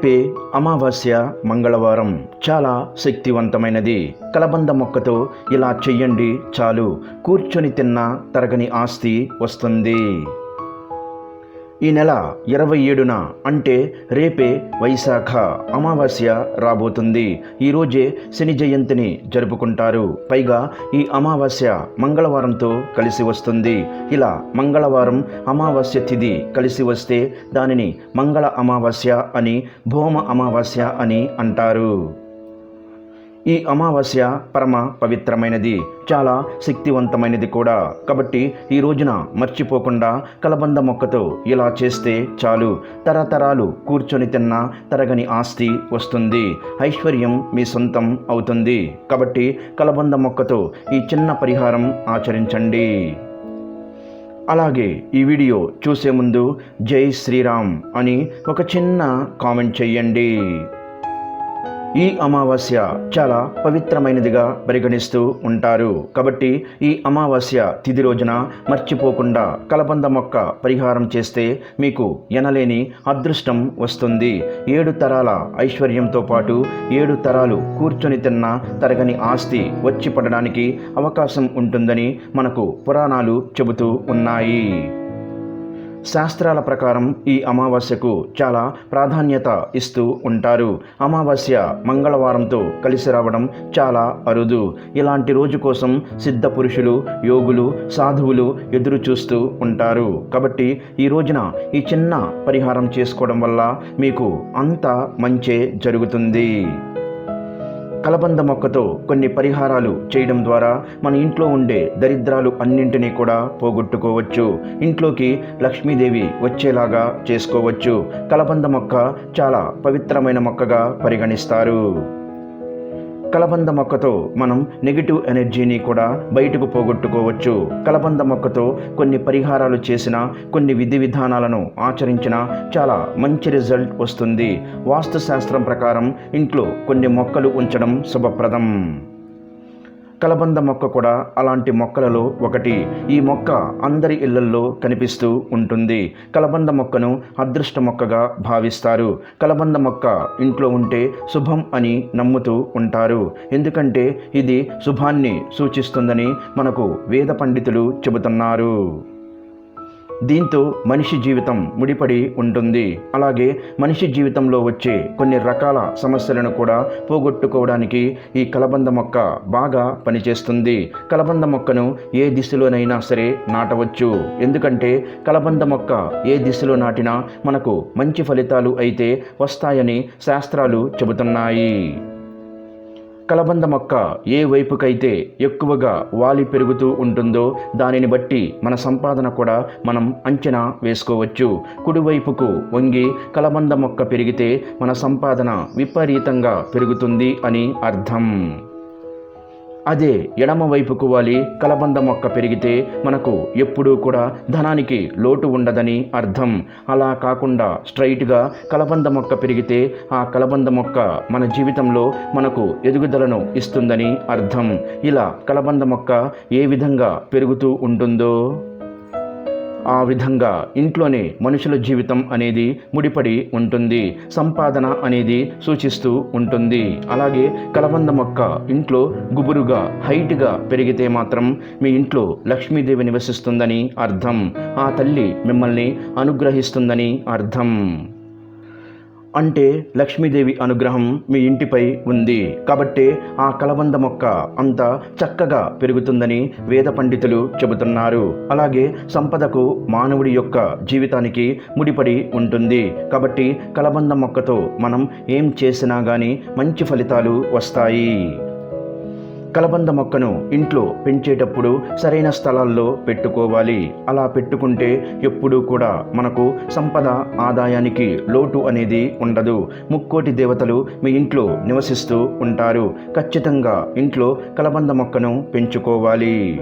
రేపే అమావాస్య మంగళవారం చాలా శక్తివంతమైనది. కలబంద మొక్కతో ఇలా చెయ్యండి చాలు. కూర్చొని తిన్న తరగని ఆస్తి వస్తుంది. ఈ నెల ఇరవై ఏడున అంటే రేపే వైశాఖ అమావాస్య రాబోతుంది. ఈరోజే శని జయంతిని జరుపుకుంటారు. పైగా ఈ అమావాస్య మంగళవారంతో కలిసి వస్తుంది. ఇలా మంగళవారం అమావాస్య తిథి కలిసి వస్తే దానిని మంగళ అమావాస్య అని భౌమ అమావాస్య అని అంటారు. ఈ అమావాస్య పరమ పవిత్రమైనది చాలా శక్తివంతమైనది కూడా. కాబట్టి ఈ రోజున మర్చిపోకుండా కలబంద మొక్కతో ఇలా చేస్తే చాలు. తరతరాలు కూర్చొని తిన్న తరగని ఆస్తి వస్తుంది. ఐశ్వర్యం మీ సొంతం అవుతుంది. కాబట్టి కలబంద మొక్కతో ఈ చిన్న పరిహారం ఆచరించండి. అలాగే ఈ వీడియో చూసే ముందు జై శ్రీరామ్ అని ఒక చిన్న కామెంట్ చెయ్యండి. ఈ అమావాస్య చాలా పవిత్రమైనదిగా పరిగణిస్తూ ఉంటారు. కాబట్టి ఈ అమావాస్య తిథి రోజున మర్చిపోకుండా కలబంద మొక్క పరిహారం చేస్తే మీకు ఎనలేని అదృష్టం వస్తుంది. ఏడు తరాల ఐశ్వర్యంతో పాటు ఏడు తరాలు కూర్చొని తిన్న తరగని ఆస్తి వచ్చి పడడానికి అవకాశం ఉంటుందని మనకు పురాణాలు చెబుతూ ఉన్నాయి. శాస్త్రాల ప్రకారం ఈ అమావాస్యకు చాలా ప్రాధాన్యత ఇస్తూ ఉంటారు. అమావాస్య మంగళవారంతో కలిసి రావడం చాలా అరుదు. ఇలాంటి రోజు కోసం సిద్ధ పురుషులు యోగులు సాధువులు ఎదురు చూస్తూ ఉంటారు. కాబట్టి ఈ రోజున ఈ చిన్న పరిహారం చేసుకోవడం వల్ల మీకు అంత మంచే జరుగుతుంది. కలబంద మొక్కతో కొన్ని పరిహారాలు చేయడం ద్వారా మన ఇంట్లో ఉండే దరిద్రాలు అన్నింటినీ కూడా పోగొట్టుకోవచ్చు. ఇంట్లోకి లక్ష్మీదేవి వచ్చేలాగా చేసుకోవచ్చు. కలబంద మొక్క చాలా పవిత్రమైన మొక్కగా పరిగణిస్తారు. కలబంద మొక్కతో మనం నెగిటివ్ ఎనర్జీని కూడా బయటకు పోగొట్టుకోవచ్చు. కలబంద మొక్కతో కొన్ని పరిహారాలు చేసిన కొన్ని విధి విధానాలను ఆచరించిన చాలా మంచి రిజల్ట్ వస్తుంది. వాస్తు శాస్త్రం ప్రకారం ఇంట్లో కొన్ని మొక్కలు ఉంచడం శుభప్రదం. కలబంద మొక్క కూడా అలాంటి మొక్కలలో ఒకటి. ఈ మొక్క అందరి ఇళ్ళల్లో కనిపిస్తూ ఉంటుంది. కలబంద మొక్కను అదృష్ట మొక్కగా భావిస్తారు. కలబంద మొక్క ఇంట్లో ఉంటే శుభం అని నమ్ముతూ ఉంటారు. ఎందుకంటే ఇది శుభాన్ని సూచిస్తుందని మనకు వేద పండితులు చెబుతున్నారు. దీంతో మనిషి జీవితం ముడిపడి ఉంటుంది. అలాగే మనిషి జీవితంలో వచ్చే కొన్ని రకాల సమస్యలను కూడా పోగొట్టుకోవడానికి ఈ కలబంద మొక్క బాగా పనిచేస్తుంది. కలబంద మొక్కను ఏ దిశలోనైనా సరే నాటవచ్చు. ఎందుకంటే కలబంద మొక్క ఏ దిశలో నాటినా మనకు మంచి ఫలితాలు అయితే వస్తాయని శాస్త్రాలు చెబుతున్నాయి. కలబంద మొక్క ఏ వైపుకైతే ఎక్కువగా వాలి పెరుగుతూ ఉంటుందో దానిని బట్టి మన సంపాదన కూడా మనం అంచనా వేసుకోవచ్చు. కుడివైపుకు వంగి కలబంద మొక్క పెరిగితే మన సంపాదన విపరీతంగా పెరుగుతుంది అని అర్థం. అదే ఎడమ వైపుకు వాలి కలబంద మొక్క పెరిగితే మనకు ఎప్పుడూ కూడా ధనానికి లోటు ఉండదని అర్థం. అలా కాకుండా స్ట్రైట్గా కలబంద మొక్క పెరిగితే ఆ కలబంద మొక్క మన జీవితంలో మనకు ఎదుగుదలను ఇస్తుందని అర్థం. ఇలా కలబంద మొక్క ఏ విధంగా పెరుగుతూ ఉంటుందో ఆ విధంగా ఇంట్లోనే మనుషుల జీవితం అనేది ముడిపడి ఉంటుంది. సంపాదన అనేది సూచిస్తూ ఉంటుంది. అలాగే కలబంద మొక్క ఇంట్లో గుబురుగా హైట్గా పెరిగితే మాత్రం మీ ఇంట్లో లక్ష్మీదేవి నివసిస్తుందని అర్థం. ఆ తల్లి మిమ్మల్ని అనుగ్రహిస్తుందని అర్థం. అంటే లక్ష్మీదేవి అనుగ్రహం మీ ఇంటిపై ఉంది. కాబట్టే ఆ కలబంద మొక్క అంత చక్కగా పెరుగుతుందని వేద పండితులు చెబుతున్నారు. అలాగే సంపదకు మానవుడి యొక్క జీవితానికి ముడిపడి ఉంటుంది. కాబట్టి కలబంద మొక్కతో మనం ఏం చేసినా కానీ మంచి ఫలితాలు వస్తాయి. కలబంద మొక్కను ఇంట్లో పెంచేటప్పుడు సరైన స్థలాల్లో పెట్టుకోవాలి. అలా పెట్టుకుంటే ఎప్పుడూ కూడా మనకు సంపద ఆదాయానికి లోటు అనేది ఉండదు. ముక్కోటి దేవతలు మీ ఇంట్లో నివసిస్తూ ఉంటారు. ఖచ్చితంగా ఇంట్లో కలబంద మొక్కను పెంచుకోవాలి.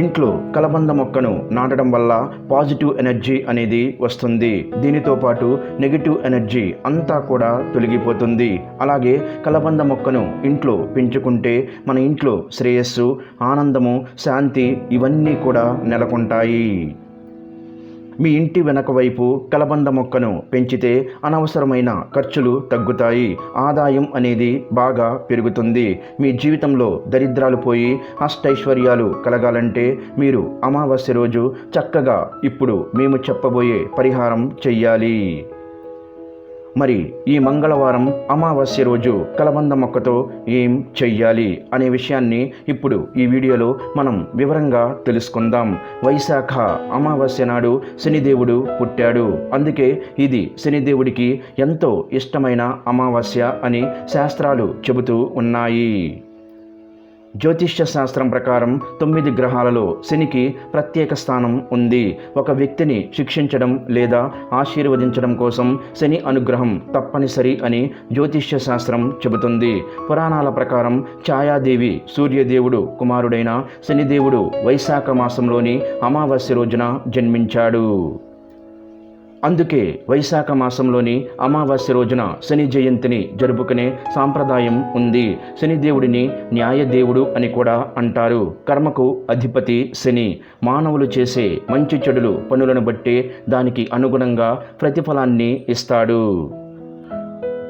ఇంట్లో కలబంద మొక్కను నాటడం వల్ల పాజిటివ్ ఎనర్జీ అనేది వస్తుంది. దీనితో పాటు నెగిటివ్ ఎనర్జీ అంతా కూడా తొలగిపోతుంది. అలాగే కలబంద మొక్కను ఇంట్లో పెంచుకుంటే మన ఇంట్లో శ్రేయస్సు ఆనందము శాంతి ఇవన్నీ కూడా నెలకొంటాయి. మీ ఇంటి వెనక వైపు కలబంద మొక్కను పెంచితే అనవసరమైన ఖర్చులు తగ్గుతాయి. ఆదాయం అనేది బాగా పెరుగుతుంది. మీ జీవితంలో దరిద్రాలు పోయి అష్టైశ్వర్యాలు కలగాలంటే మీరు అమావాస్య రోజు చక్కగా ఇప్పుడు మేము చెప్పబోయే పరిహారం చెయ్యాలి. మరి ఈ మంగళవారం అమావాస్య రోజు కలబంద మొక్కతో ఏం చెయ్యాలి అనే విషయాన్ని ఇప్పుడు ఈ వీడియోలో మనం వివరంగా తెలుసుకుందాం. వైశాఖ అమావాస్య నాడు శనిదేవుడు పుట్టాడు. అందుకే ఇది శనిదేవుడికి ఎంతో ఇష్టమైన అమావాస్య అని శాస్త్రాలు చెబుతూ ఉన్నాయి. జ్యోతిష్య శాస్త్రం ప్రకారం తొమ్మిది గ్రహాలలో శనికి ప్రత్యేక స్థానం ఉంది. ఒక వ్యక్తిని శిక్షించడం లేదా ఆశీర్వదించడం కోసం శని అనుగ్రహం తప్పనిసరి అని జ్యోతిష్య శాస్త్రం చెబుతుంది. పురాణాల ప్రకారం ఛాయాదేవి సూర్యదేవుడు కుమారుడైన శనిదేవుడు వైశాఖ మాసంలోని అమావాస్య రోజున జన్మించాడు. అందుకే వైశాఖ మాసంలోని అమావాస్య రోజున శని జయంతిని జరుపుకునే సాంప్రదాయం ఉంది. శనిదేవుడిని న్యాయదేవుడు అని కూడా అంటారు. కర్మకు అధిపతి శని. మానవులు చేసే మంచి చెడులు పనులను బట్టి దానికి అనుగుణంగా ప్రతిఫలాన్ని ఇస్తాడు.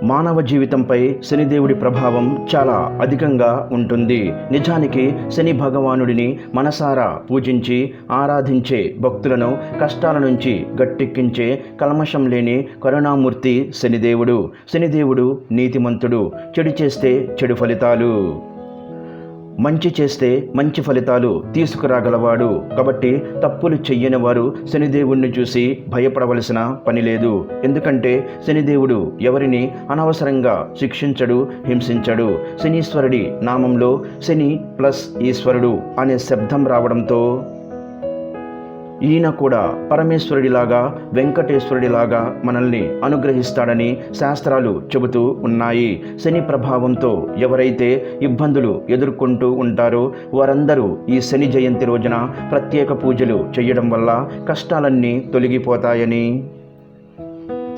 మానవ జీవితంపై శనిదేవుడి ప్రభావం చాలా అధికంగా ఉంటుంది. నిజానికి శని భగవానుడిని మనసారా పూజించి ఆరాధించే భక్తులను కష్టాల నుంచి గట్టెక్కించే కల్మషం లేని కరుణామూర్తి శనిదేవుడు. శనిదేవుడు నీతిమంతుడు. చెడు చేస్తే చెడు ఫలితాలు. మంచి చేస్తే మంచి ఫలితాలు తీసుకురాగలవాడు. కాబట్టి తప్పులు చెయ్యని వారు శనిదేవుణ్ణి చూసి భయపడవలసిన పని లేదు. ఎందుకంటే శనిదేవుడు ఎవరిని అనవసరంగా శిక్షించడు హింసించడు. శనీశ్వరుడి నామంలో శని ప్లస్ ఈశ్వరుడు అనే శబ్దం రావడంతో ఈయన కూడా పరమేశ్వరుడిలాగా వెంకటేశ్వరుడిలాగా మనల్ని అనుగ్రహిస్తాడని శాస్త్రాలు చెబుతూ ఉన్నాయి. శని ప్రభావంతో ఎవరైతే ఇబ్బందులు ఎదుర్కొంటూ ఉంటారో వారందరూ ఈ శని జయంతి రోజున ప్రత్యేక పూజలు చేయడం వల్ల కష్టాలన్నీ తొలగిపోతాయని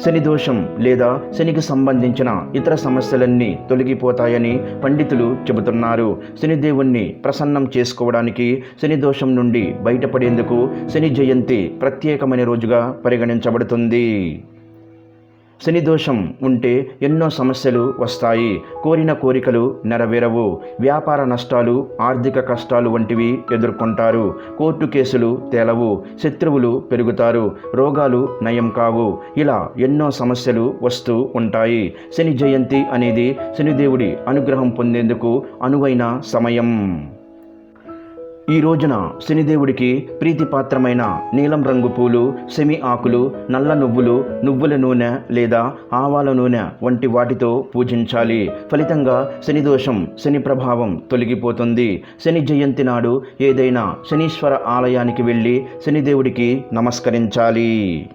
శని దోషం లేదా శనికి సంబంధించిన ఇతర సమస్యలన్నీ తొలగిపోతాయని పండితులు చెబుతున్నారు. శనిదేవుణ్ణి ప్రసన్నం చేసుకోవడానికి శని దోషం నుండి బయటపడేందుకు శని జయంతి ప్రత్యేకమైన రోజుగా పరిగణించబడుతుంది. శని దోషం ఉంటే ఎన్నో సమస్యలు వస్తాయి. కోరిన కోరికలు నెరవేరవు. వ్యాపార నష్టాలు ఆర్థిక కష్టాలు వంటివి ఎదుర్కొంటారు. కోర్టు కేసులు తేలవు. శత్రువులు పెరుగుతారు. రోగాలు నయం కావు. ఇలా ఎన్నో సమస్యలు వస్తూ ఉంటాయి. శని జయంతి అనేది శనిదేవుడి అనుగ్రహం పొందేందుకు అనువైన సమయం. ఈ రోజున శనిదేవుడికి ప్రీతిపాత్రమైన నీలం రంగు పూలు సెమి ఆకులు నల్ల నువ్వులు నువ్వుల నూనె లేదా ఆవాల నూనె వంటి వాటితో పూజించాలి. ఫలితంగా శని దోషం శని ప్రభావం తొలగిపోతుంది. శని జయంతి నాడు ఏదైనా శనీశ్వర ఆలయానికి వెళ్ళి శనిదేవుడికి నమస్కరించాలి.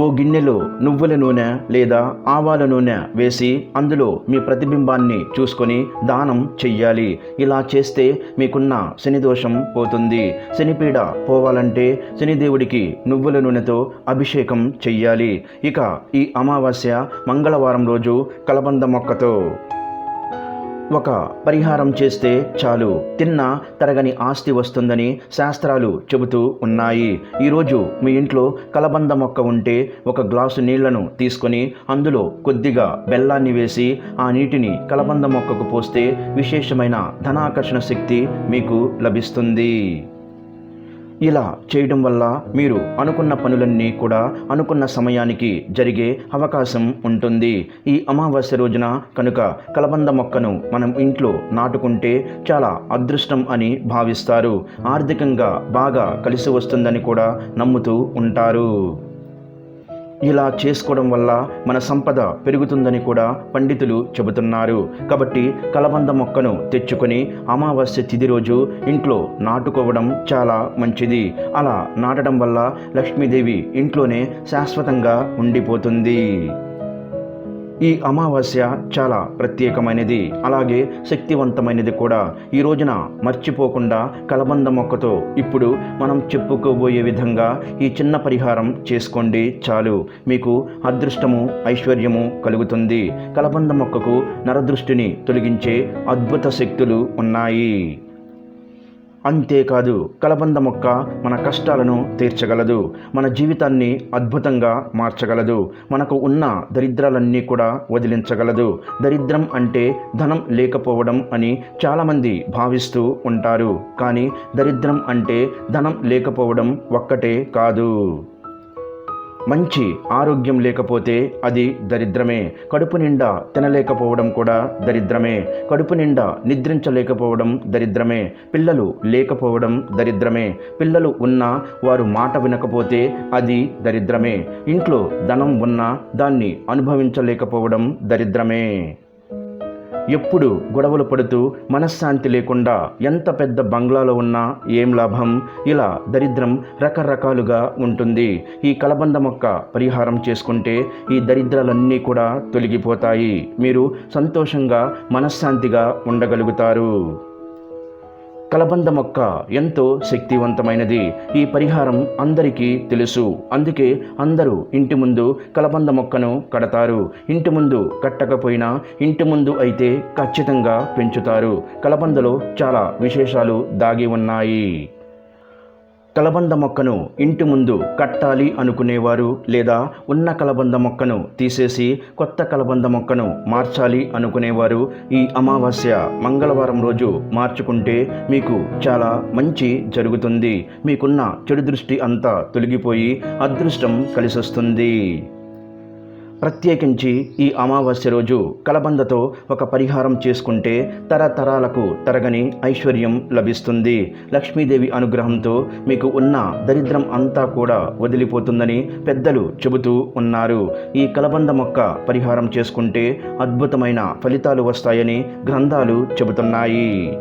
ఓ గిన్నెలో నువ్వుల నూనె లేదా ఆవాల నూనె వేసి అందులో మీ ప్రతిబింబాన్ని చూసుకొని దానం చెయ్యాలి. ఇలా చేస్తే మీకున్న శని దోషం పోతుంది. శనిపీడ పోవాలంటే శనిదేవుడికి నువ్వుల నూనెతో అభిషేకం చెయ్యాలి. ఇక ఈ అమావాస్య మంగళవారం రోజు కలబంద మొక్కతో ఒక పరిహారం చేస్తే చాలు. తిన్న తరగని ఆస్తి వస్తుందని శాస్త్రాలు చెబుతూ ఉన్నాయి. ఈరోజు మీ ఇంట్లో కలబంద మొక్క ఉంటే ఒక గ్లాసు నీళ్ళను తీసుకొని అందులో కొద్దిగా బెల్లాన్ని వేసి ఆ నీటిని కలబంద మొక్కకు పోస్తే విశేషమైన ధనాకర్షణ శక్తి మీకు లభిస్తుంది. ఇలా చేయడం వల్ల మీరు అనుకున్న పనులన్నీ కూడా అనుకున్న సమయానికి జరిగే అవకాశం ఉంటుంది. ఈ అమావాస్య రోజున కనుక కలబంద మొక్కను మనం ఇంట్లో నాటుకుంటే చాలా అదృష్టం అని భావిస్తారు. ఆర్థికంగా బాగా కలిసి వస్తుందని కూడా నమ్ముతూ ఉంటారు. ఇలా చేసుకోవడం వల్ల మన సంపద పెరుగుతుందని కూడా పండితులు చెబుతున్నారు. కాబట్టి కలబంద మొక్కను తెచ్చుకొని అమావాస్య తిథి రోజు ఇంట్లో నాటుకోవడం చాలా మంచిది. అలా నాటడం వల్ల లక్ష్మీదేవి ఇంట్లోనే శాశ్వతంగా ఉండిపోతుంది. ఈ అమావాస్య చాలా ప్రత్యేకమైనది. అలాగే శక్తివంతమైనది కూడా. ఈ రోజున మర్చిపోకుండా కలబంద మొక్కతో ఇప్పుడు మనం చెప్పుకోబోయే విధంగా ఈ చిన్న పరిహారం చేసుకోండి చాలు. మీకు అదృష్టము ఐశ్వర్యము కలుగుతుంది. కలబంద మొక్కకు నరదృష్టిని తొలగించే అద్భుత శక్తులు ఉన్నాయి. అంతేకాదు కలబంద మొక్క మన కష్టాలను తీర్చగలదు. మన జీవితాన్ని అద్భుతంగా మార్చగలదు. మనకు ఉన్న దరిద్రాలన్నీ కూడా వదిలించగలదు. దరిద్రం అంటే ధనం లేకపోవడం అని చాలామంది భావిస్తూ ఉంటారు. కానీ దరిద్రం అంటే ధనం లేకపోవడం ఒక్కటే కాదు. మంచి ఆరోగ్యం లేకపోతే అది దరిద్రమే. కడుపు నిండా తినలేకపోవడం కూడా దరిద్రమే. కడుపు నిండా నిద్రించలేకపోవడం దరిద్రమే. పిల్లలు లేకపోవడం దరిద్రమే. పిల్లలు ఉన్నా వారు మాట వినకపోతే అది దరిద్రమే. ఇంట్లో ధనం ఉన్నా దాన్ని అనుభవించలేకపోవడం దరిద్రమే. ఎప్పుడు గొడవలు పడుతూ మనశ్శాంతి లేకుండా ఎంత పెద్ద బంగ్లాలో ఉన్నా ఏం లాభం? ఇలా దరిద్రం రకరకాలుగా ఉంటుంది. ఈ కలబంద మొక్క పరిహారం చేసుకుంటే ఈ దరిద్రాలన్నీ కూడా తొలగిపోతాయి. మీరు సంతోషంగా మనశ్శాంతిగా ఉండగలుగుతారు. కలబంద మొక్క ఎంతో శక్తివంతమైనది. ఈ పరిహారం అందరికీ తెలుసు. అందుకే అందరూ ఇంటి ముందు కలబంద మొక్కను కడతారు. ఇంటి ముందు కట్టకపోయినా ఇంటి ముందు అయితే ఖచ్చితంగా పెంచుతారు. కలబందలో చాలా విశేషాలు దాగి ఉన్నాయి. కలబంద మొక్కను ఇంటి ముందు కట్టాలి అనుకునేవారు లేదా ఉన్న కలబంద మొక్కను తీసేసి కొత్త కలబంద మొక్కను మార్చాలి అనుకునేవారు ఈ అమావాస్య మంగళవారం రోజు మార్చుకుంటే మీకు చాలా మంచి జరుగుతుంది. మీకున్న చెడు దృష్టి అంతా తొలగిపోయి అదృష్టం కలిసొస్తుంది. ప్రత్యేకించి ఈ అమావాస్య రోజు కలబందతో ఒక పరిహారం చేసుకుంటే తరతరాలకు తరగని ఐశ్వర్యం లభిస్తుంది. లక్ష్మీదేవి అనుగ్రహంతో మీకు ఉన్న దరిద్రం అంతా కూడా వదిలిపోతుందని పెద్దలు చెబుతూ ఉన్నారు. ఈ కలబంద మొక్క పరిహారం చేసుకుంటే అద్భుతమైన ఫలితాలు వస్తాయని గ్రంథాలు చెబుతున్నాయి.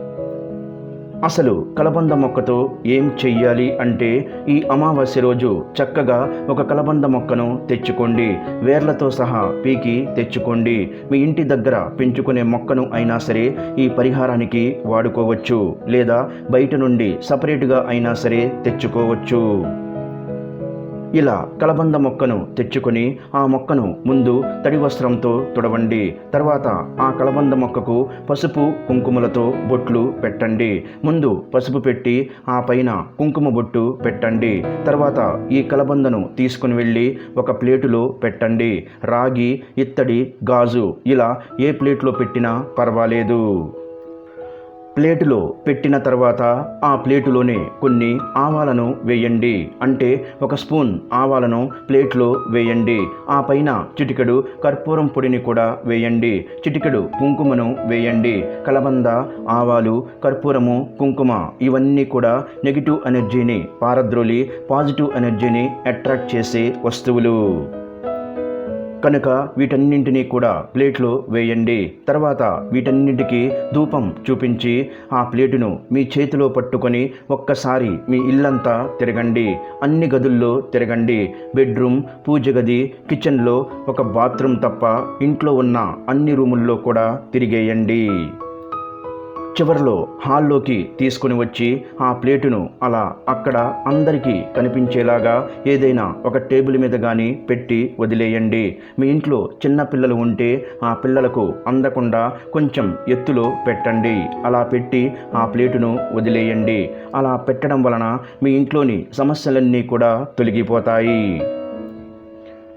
అసలు కలబంద మొక్కతో ఏం చెయ్యాలి అంటే ఈ అమావాస్య రోజు చక్కగా ఒక కలబంద మొక్కను తెచ్చుకోండి. వేర్లతో సహా పీకి తెచ్చుకోండి. మీ ఇంటి దగ్గర పెంచుకునే మొక్కను అయినా సరే ఈ పరిహారానికి వాడుకోవచ్చు లేదా బయట నుండి సపరేట్గా అయినా సరే తెచ్చుకోవచ్చు. ఇలా కలబంద మొక్కను తెచ్చుకొని ఆ మొక్కను ముందు తడి వస్త్రంతో తుడవండి. తర్వాత ఆ కలబంద మొక్కకు పసుపు కుంకుమలతో బొట్లు పెట్టండి. ముందు పసుపు పెట్టి ఆ పైన కుంకుమ బొట్టు పెట్టండి. తర్వాత ఈ కలబందను తీసుకుని వెళ్ళి ఒక ప్లేటులో పెట్టండి. రాగి ఇత్తడి గాజు ఇలా ఏ ప్లేట్లో పెట్టినా పర్వాలేదు. ప్లేటులో పెట్టిన తర్వాత ఆ ప్లేటులోనే కొన్ని ఆవాలను వేయండి. అంటే ఒక స్పూన్ ఆవాలను ప్లేట్లో వేయండి. ఆ పైన చిటికెడు కర్పూరం పొడిని కూడా వేయండి. చిటికెడు కుంకుమను వేయండి. కలబంద ఆవాలు కర్పూరము కుంకుమ ఇవన్నీ కూడా నెగిటివ్ ఎనర్జీని పారద్రోలి పాజిటివ్ ఎనర్జీని అట్రాక్ట్ చేసే వస్తువులు. కనుక వీటన్నింటినీ కూడా ప్లేట్లో వేయండి. తర్వాత వీటన్నింటికి ధూపం చూపించి ఆ ప్లేటును మీ చేతిలో పట్టుకొని ఒక్కసారి మీ ఇల్లంతా తిరగండి. అన్ని గదుల్లో తిరగండి. బెడ్రూమ్ పూజ గది కిచెన్లో ఒక బాత్రూమ్ తప్ప ఇంట్లో ఉన్న అన్ని రూముల్లో కూడా తిరిగేయండి. చివరిలో హాల్లోకి తీసుకుని వచ్చి ఆ ప్లేటును అలా అక్కడ అందరికీ కనిపించేలాగా ఏదైనా ఒక టేబుల్ మీద కానీ పెట్టి వదిలేయండి. మీ ఇంట్లో చిన్న పిల్లలు ఉంటే ఆ పిల్లలకు అందకుండా కొంచెం ఎత్తులో పెట్టండి. అలా పెట్టి ఆ ప్లేటును వదిలేయండి. అలా పెట్టడం వలన మీ ఇంట్లోని సమస్యలన్నీ కూడా తొలగిపోతాయి.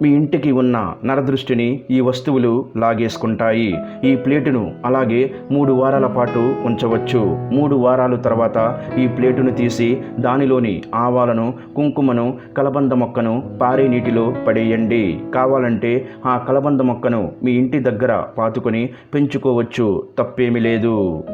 మీ ఇంటికి ఉన్న నరదృష్టిని ఈ వస్తువులు లాగేసుకుంటాయి. ఈ ప్లేటును అలాగే మూడు వారాల పాటు ఉంచవచ్చు. మూడు వారాల తర్వాత ఈ ప్లేటును తీసి దానిలోని ఆవాలను కుంకుమను కలబంద మొక్కను పారే నీటిలో పడేయండి. కావాలంటే ఆ కలబంద మొక్కను మీ ఇంటి దగ్గర పాతుకొని పెంచుకోవచ్చు. తప్పేమీ లేదు.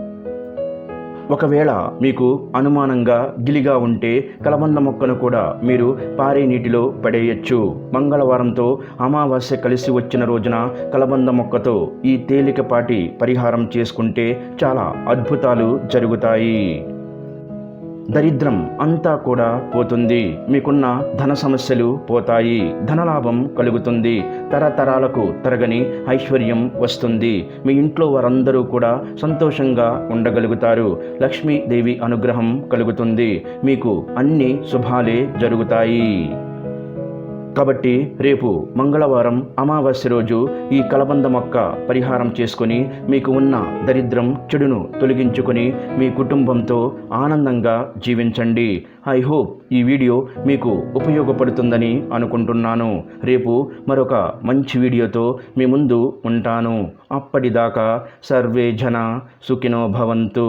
ఒకవేళ మీకు అనుమానంగా గిలిగా ఉంటే కలబంద మొక్కను కూడా మీరు పారే నీటిలో పడేయచ్చు. మంగళవారంతో అమావాస్య కలిసి వచ్చిన రోజున కలబంద మొక్కతో ఈ తేలికపాటి పరిహారం చేసుకుంటే చాలా అద్భుతాలు జరుగుతాయి. దరిద్రం అంతా కూడా పోతుంది. మీకున్న ధన సమస్యలు పోతాయి. ధనలాభం కలుగుతుంది. తరతరాలకు తరగని ఐశ్వర్యం వస్తుంది. మీ ఇంట్లో వారందరూ కూడా సంతోషంగా ఉండగలుగుతారు. లక్ష్మీదేవి అనుగ్రహం కలుగుతుంది. మీకు అన్ని శుభాలే జరుగుతాయి. కాబట్టి రేపు మంగళవారం అమావాస్య రోజు ఈ కలబంద మొక్క పరిహారం చేసుకొని మీకు ఉన్న దరిద్రం చెడును తొలగించుకొని మీ కుటుంబంతో ఆనందంగా జీవించండి. ఐ హోప్ ఈ వీడియో మీకు ఉపయోగపడుతుందని అనుకుంటున్నాను. రేపు మరొక మంచి వీడియోతో మీ ముందు ఉంటాను. అప్పటిదాకా సర్వే జన సుఖినో భవంతు.